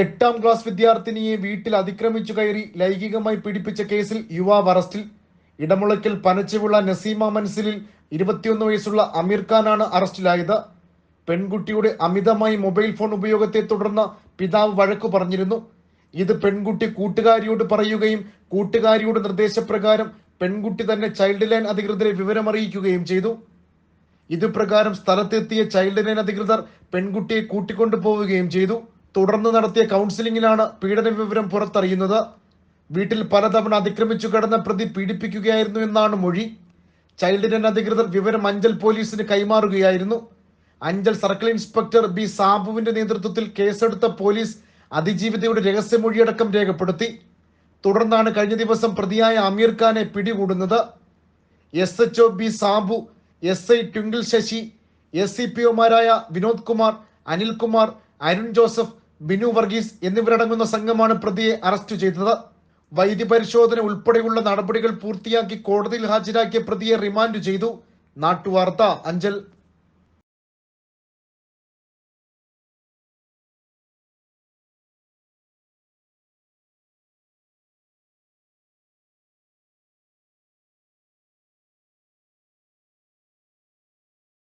എട്ടാം ക്ലാസ് വിദ്യാർത്ഥിനിയെ വീട്ടിൽ അതിക്രമിച്ചു കയറി ലൈംഗികമായി പീഡിപ്പിച്ച കേസിൽ യുവാവ് അറസ്റ്റിൽ. ഇടമുളയ്ക്കൽ പനച്ചുവിള നസീമ മൻസിലിൽ ഇരുപത്തിയൊന്ന് വയസ്സുള്ള അമീർ ഖാനാണ് അറസ്റ്റിലായത്. പെൺകുട്ടിയുടെ അമിതമായി മൊബൈൽ ഫോൺ ഉപയോഗത്തെ തുടർന്ന് പിതാവ് വഴക്കു പറഞ്ഞിരുന്നു. ഇത് പെൺകുട്ടി കൂട്ടുകാരിയോട് പറയുകയും കൂട്ടുകാരിയുടെ നിർദ്ദേശപ്രകാരം പെൺകുട്ടി തന്നെ ചൈൽഡ് ലൈൻ അധികൃതരെ വിവരമറിയിക്കുകയും ചെയ്തു. ഇതുപ്രകാരം സ്ഥലത്തെത്തിയ ചൈൽഡ് ലൈൻ അധികൃതർ പെൺകുട്ടിയെ കൂട്ടിക്കൊണ്ടു പോവുകയും ചെയ്തു. തുടർന്ന് നടത്തിയ കൗൺസിലിംഗിലാണ് പീഡന വിവരം പുറത്തറിയുന്നത്. വീട്ടിൽ പലതവണ അതിക്രമിച്ചു കടന്ന പ്രതി പീഡിപ്പിക്കുകയായിരുന്നു എന്നാണ് മൊഴി. ചൈൽഡ് ലൈൻ അധികൃതർ വിവരം അഞ്ചൽ പോലീസിന് കൈമാറുകയായിരുന്നു. അഞ്ചൽ സർക്കിൾ ഇൻസ്പെക്ടർ ബി സാബുവിന്റെ നേതൃത്വത്തിൽ കേസെടുത്ത പോലീസ് അതിജീവിതയുടെ രഹസ്യമൊഴിയടക്കം രേഖപ്പെടുത്തി. തുടർന്നാണ് കഴിഞ്ഞ ദിവസം പ്രതിയായ അമീർ ഖാനെ പിടികൂടുന്നത്. S H O B Sabu S I Twinkle Sasi S C P ഒമാരായ Vinod Kumar Anilkumar Arun Joseph Binu Varghese എന്നിവരടങ്ങുന്ന സംഘമാണ് പ്രതിയെ അറസ്റ്റ് ചെയ്തത്. വൈദ്യപരിശോധന ഉൾപ്പെടെയുള്ള നടപടികൾ പൂർത്തിയാക്കി കോടതിയിൽ ഹാജരാക്കിയ പ്രതിയെ റിമാൻഡ് ചെയ്തു. നാട്ടുവാർത്ത അഞ്ചൽ.